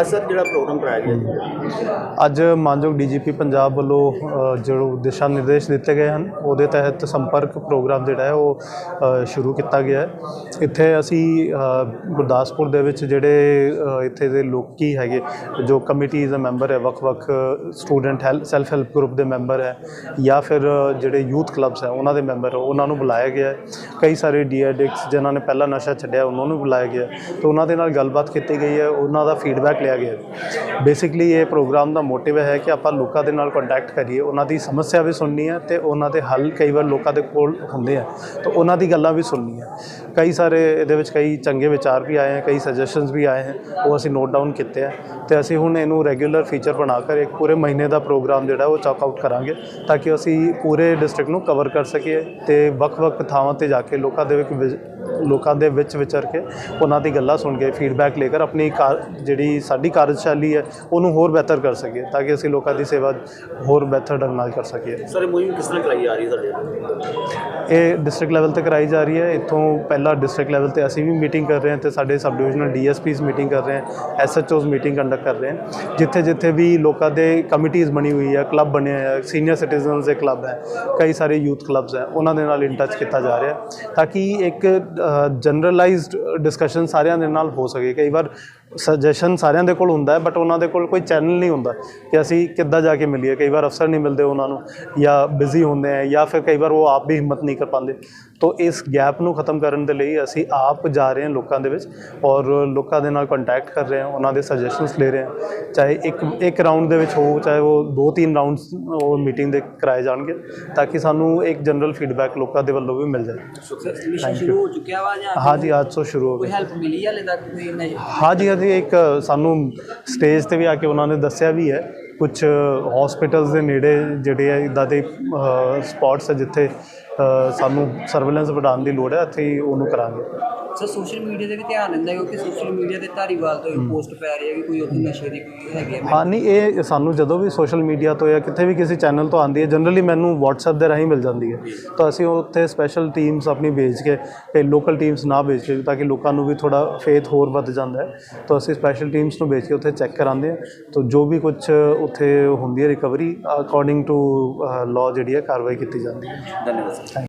ਅੱਜ ਸਰ ਜਿਹੜਾ ਪ੍ਰੋਗਰਾਮ ਕਰਾਇਆ ਗਿਆ ਜੀ? ਅੱਜ ਮਾਨਯੋਗ ਡੀਜੀਪੀ ਪੰਜਾਬ ਵੱਲੋਂ ਜੋ ਦਿਸ਼ਾ ਨਿਰਦੇਸ਼ ਦਿੱਤੇ ਗਏ ਹਨ, ਉਹਦੇ ਤਹਿਤ ਸੰਪਰਕ ਪ੍ਰੋਗਰਾਮ ਜਿਹੜਾ ਹੈ ਉਹ ਸ਼ੁਰੂ ਕੀਤਾ ਗਿਆ ਹੈ। ਇੱਥੇ ਅਸੀਂ ਗੁਰਦਾਸਪੁਰ ਦੇ ਵਿੱਚ ਜਿਹੜੇ ਇੱਥੇ ਦੇ ਲੋਕੀ ਹੈਗੇ, ਜੋ ਕਮੇਟੀਜ਼ ਦੇ ਮੈਂਬਰ ਹੈ, ਵੱਖ-ਵੱਖ student help self help group ਦੇ ਮੈਂਬਰ ਹੈ, ਜਾਂ ਫਿਰ ਜਿਹੜੇ ਯੂਥ ਕਲੱਬਸ ਹੈ, ਉਹਨਾਂ ਦੇ ਮੈਂਬਰ ਉਹਨਾਂ ਨੂੰ ਬੁਲਾਇਆ ਗਿਆ ਹੈ। ਕਈ ਸਾਰੇ ਡੀ ਐਡਿਕਟਸ ਜਿਨ੍ਹਾਂ ਨੇ ਪਹਿਲਾਂ ਨਸ਼ਾ ਛੱਡਿਆ, ਉਹਨਾਂ ਨੂੰ ਬੁਲਾਇਆ ਗਿਆ ਹੈ। ਤੇ ਉਹਨਾਂ ਦੇ ਨਾਲ ਗੱਲਬਾਤ ਕੀਤੀ ਗਈ ਹੈ, ਉਹਨਾਂ ਦਾ ਫੀਡਬੈਕ ਲਿਆ ਗਿਆ। ਬੇਸਿਕਲੀ ਇਹ ਪ੍ਰੋਗਰਾਮ ਦਾ ਮੋਟਿਵ ਹੈ ਕਿ ਆਪਾਂ ਲੋਕਾਂ ਦੇ ਨਾਲ ਕੰਟੈਕਟ ਕਰੀਏ। ਉਹਨਾਂ ਦੀ ਸਮੱਸਿਆ ਵੀ ਸੁਣਨੀ ਹੈ ਤੇ ਉਹਨਾਂ ਦੇ ਹੱਲ ਕਈ ਵਾਰ ਲੋਕਾਂ ਦੇ ਕੋਲ ਹੁੰਦੇ ਆ। ਤਾਂ ਉਹਨਾਂ ਦੀ ਗੱਲਾਂ ਵੀ ਸੁਣਨੀ ਹੈ ਕਈ ਸਾਰੇ ਇਹਦੇ ਵਿੱਚ ਕਈ ਚੰਗੇ ਵਿਚਾਰ ਵੀ ਆਏ ਹਨ ਕਈ ਸਜੈਸ਼ਨਸ ਵੀ ਆਏ ਹਨ ਉਹ ਅਸੀਂ ਨੋਟ ਡਾਊਨ ਕੀਤੇ ਆ। ਤੇ ਅਸੀਂ ਹੁਣ ਇਹਨੂੰ ਰੈਗੂਲਰ ਫੀਚਰ ਬਣਾ ਕੇ ਇੱਕ ਪੂਰੇ ਮਹੀਨੇ ਦਾ ਪ੍ਰੋਗਰਾਮ ਜਿਹੜਾ ਉਹ ਚੈੱਕ ਆਊਟ ਕਰਾਂਗੇ ਤਾਂ ਕਿ ਅਸੀਂ ਪੂਰੇ ਡਿਸਟ੍ਰਿਕਟ ਨੂੰ ਕਵਰ ਕਰ ਸਕੀਏ ਤੇ ਵੱਖ-ਵੱਖ ਥਾਵਾਂ ਤੇ ਜਾ ਕੇ ਲੋਕਾਂ ਦੇ ਵਿੱਚ ਵਿਜ- ਲੋਕਾਂ ਦੇ ਵਿੱਚ ਵਿਚਰ ਕੇ ਉਹਨਾਂ ਦੀ ਗੱਲਾਂ ਸੁਣ ਕੇ ਫੀਡਬੈਕ ਲੈ ਕੇ ਆਪਣੀ ਜਿਹੜੀ ਸਾਡੀ ਕਾਰਜਸ਼ੈਲੀ ਹੈ ਉਹਨੂੰ ਹੋਰ ਬਿਹਤਰ ਕਰ ਸਕੀਏ ਤਾਂ ਕਿ ਅਸੀਂ ਲੋਕਾਂ ਦੀ ਸੇਵਾ ਹੋਰ ਬਿਹਤਰ ਢੰਗ ਨਾਲ ਕਰ ਸਕੀਏ। ਸਰ ਇਹ ਮੁਹਿੰਮ ਕਿਸ ਤਰ੍ਹਾਂ ਚਲਾਈ ਜਾ ਰਹੀ ਹੈ ਸਾਡੇ ਇਹ ਡਿਸਟ੍ਰਿਕਟ ਲੈਵਲ ਤੇ ਕਰਾਈ ਜਾ ਰਹੀ ਹੈ। ਇੱਥੋਂ ਪਹਿਲਾਂ ਡਿਸਟ੍ਰਿਕਟ ਲੈਵਲ ਤੇ ਅਸੀਂ ਵੀ ਮੀਟਿੰਗ ਕਰ ਰਹੇ ਹਾਂ ਤੇ ਸਾਡੇ ਸਬ ਡਿਵੀਜ਼ਨਲ ਡੀਐਸਪੀਜ਼ ਮੀਟਿੰਗ ਕਰ ਰਹੇ ਹਨ ਐਸਐਚਓਜ਼ ਮੀਟਿੰਗ ਕੰਡਕਟ ਕਰ ਰਹੇ ਹਨ ਜਿੱਥੇ ਜਿੱਥੇ ਵੀ ਲੋਕਾਂ ਦੇ ਕਮਿਟੀਜ਼ ਬਣੀ ਹੋਈ ਹੈ ਕਲੱਬ ਬਣੇ ਹੋਏ ਹੈ ਸੀਨੀਅਰ ਸਿਟੀਜ਼ਨਸ ਦੇ ਕਲੱਬ ਹੈ ਕਈ ਸਾਰੇ ਯੂਥ ਕਲੱਬਸ ਹੈ ਉਹਨਾਂ ਦੇ ਨਾਲ ਇਨ ਟੱਚ ਕੀਤਾ ਜਾ ਰਿਹਾ ਹੈ। ਤਾਂ ਕਿ ਇੱਕ ਜਨਰਲਾਈਜ਼ਡ ਡਿਸਕਸ਼ਨ ਸਾਰਿਆਂ ਦੇ ਨਾਲ ਹੋ ਸਕੇ। ਕਈ ਵਾਰ ਸੁਜੈਸ਼ਨ ਸਾਰਿਆਂ ਦੇ ਕੋਲ ਹੁੰਦਾ ਹੈ ਬਟ ਉਹਨਾਂ ਦੇ ਕੋਲ ਕੋਈ ਚੈਨਲ ਨਹੀਂ ਹੁੰਦਾ ਕਿ ਅਸੀਂ ਕਿੱਦਾਂ ਜਾ ਕੇ ਮਿਲੀਏ। ਕਈ ਵਾਰ ਅਫਸਰ ਨਹੀਂ ਮਿਲਦੇ ਉਹਨਾਂ ਨੂੰ, ਜਾਂ ਬਿਜ਼ੀ ਹੁੰਦੇ ਆ, ਜਾਂ ਫਿਰ ਕਈ ਵਾਰ ਉਹ ਆਪ ਵੀ ਹਿੰਮਤ ਨਹੀਂ ਕਰ ਪਾਉਂਦੇ। ਤੋ ਇਸ ਗੈਪ ਨੂੰ ਖਤਮ ਕਰਨ ਦੇ ਲਈ ਅਸੀਂ ਆਪ ਜਾ ਰਹੇ ਹਾਂ ਲੋਕਾਂ ਦੇ ਵਿੱਚ ਔਰ ਲੋਕਾਂ ਦੇ ਨਾਲ ਕੰਟੈਕਟ ਕਰ ਰਹੇ ਹਾਂ ਉਹਨਾਂ ਦੇ ਸਜੈਸ਼ਨਸ ਲੈ ਰਹੇ ਹਾਂ। ਚਾਹੇ ਇੱਕ ਇੱਕ ਰਾਊਂਡ ਦੇ ਵਿੱਚ ਹੋ ਚਾਹੇ ਉਹ ਦੋ ਤਿੰਨ ਰਾਊਂਡਸ ਉਹ ਮੀਟਿੰਗ ਦੇ ਕਰਾਏ ਜਾਣਗੇ ਤਾਂ ਕਿ ਸਾਨੂੰ ਇੱਕ ਜਨਰਲ ਫੀਡਬੈਕ ਲੋਕਾਂ ਦੇ ਵੱਲੋਂ ਵੀ ਮਿਲ ਜਾਏ। ਮਿਸ਼ਨ ਸ਼ੁਰੂ ਹੋ ਚੁੱਕਿਆ ਵਾ ਜਾਂ ਹਾਂਜੀ ਅੱਜ ਤੋਂ ਸ਼ੁਰੂ ਹੋ ਕੋਈ ਗਿਆ। ਹੈਲਪ ਮਿਲੀ ਹਾਲੇ ਤੱਕ ਕੋਈ ਨਹੀਂ ਹਾਂਜੀ ਹਾਂਜੀ ਇੱਕ ਸਾਨੂੰ ਸਟੇਜ ਤੇ ਵੀ ਆ ਕੇ ਉਹਨਾਂ ਨੇ ਦੱਸਿਆ ਵੀ ਹੈ। ਕੁਝ ਹਸਪੀਟਲਸ ਦੇ ਨੇੜੇ ਜਿਹੜੇ ਇਦਾਂ ਦੇ ਸਪੌਟਸ ਹੈ ਜਿੱਥੇ ਸਾਨੂੰ ਸਰਵੇਲੈਂਸ ਵਧਾਉਣ ਦੀ ਲੋੜ ਹੈ ਅਸੀਂ ਉਹਨੂੰ ਕਰਾਂਗੇ। ਸਰ ਸੋਸ਼ਲ ਮੀਡੀਆ ਤੇ ਵੀ ਧਿਆਨ ਦਿੰਦਾ ਕਿਉਂਕਿ ਸੋਸ਼ਲ ਮੀਡੀਆ ਤੇ ਧਾਰੀਵਾਲ ਤੋਂ ਪੋਸਟ ਪੈ ਰਹੀ ਹੈ ਕਿ ਕੋਈ ਉੱਥੇ ਨਸ਼ੇ ਦੀ ਕੋਈ ਹੈਗੀ ਹੈ। ਹਾਂ ਨਹੀਂ ਇਹ ਸਾਨੂੰ ਜਦੋਂ ਵੀ ਸੋਸ਼ਲ ਮੀਡੀਆ ਤੋਂ ਜਾਂ ਕਿਤੇ ਵੀ ਕਿਸੇ ਚੈਨਲ ਤੋਂ ਆਉਂਦੀ ਹੈ ਜਨਰਲੀ ਮੈਨੂੰ WhatsApp ਦੇ ਰਾਹੀਂ ਮਿਲ ਜਾਂਦੀ ਹੈ। ਤਾਂ ਅਸੀਂ ਉੱਥੇ ਸਪੈਸ਼ਲ ਟੀਮਸ ਆਪਣੀ ਭੇਜ ਕੇ ਤੇ ਲੋਕਲ ਟੀਮਸ ਨਾ ਭੇਜ ਕੇ ਤਾਂ ਕਿ ਲੋਕਾਂ ਨੂੰ ਵੀ ਥੋੜਾ ਫੇਥ ਹੋਰ ਵੱਧ ਜਾਂਦਾ ਹੈ। ਤਾਂ ਅਸੀਂ ਸਪੈਸ਼ਲ ਟੀਮਸ ਨੂੰ ਭੇਜ ਕੇ ਉੱਥੇ ਚੈੱਕ ਕਰਾਉਂਦੇ ਹਾਂ। ਤਾਂ ਜੋ ਵੀ ਕੁਝ ਉੱਥੇ ਹੁੰਦੀ ਹੈ ਰਿਕਵਰੀ ਅਕੋਰਡਿੰਗ ਟੂ ਲਾਅ ਜਿਹੜੀ ਹੈ ਕਾਰਵਾਈ ਕੀਤੀ ਜਾਂਦੀ ਹੈ। ਧੰਨਵਾਦ Thank you.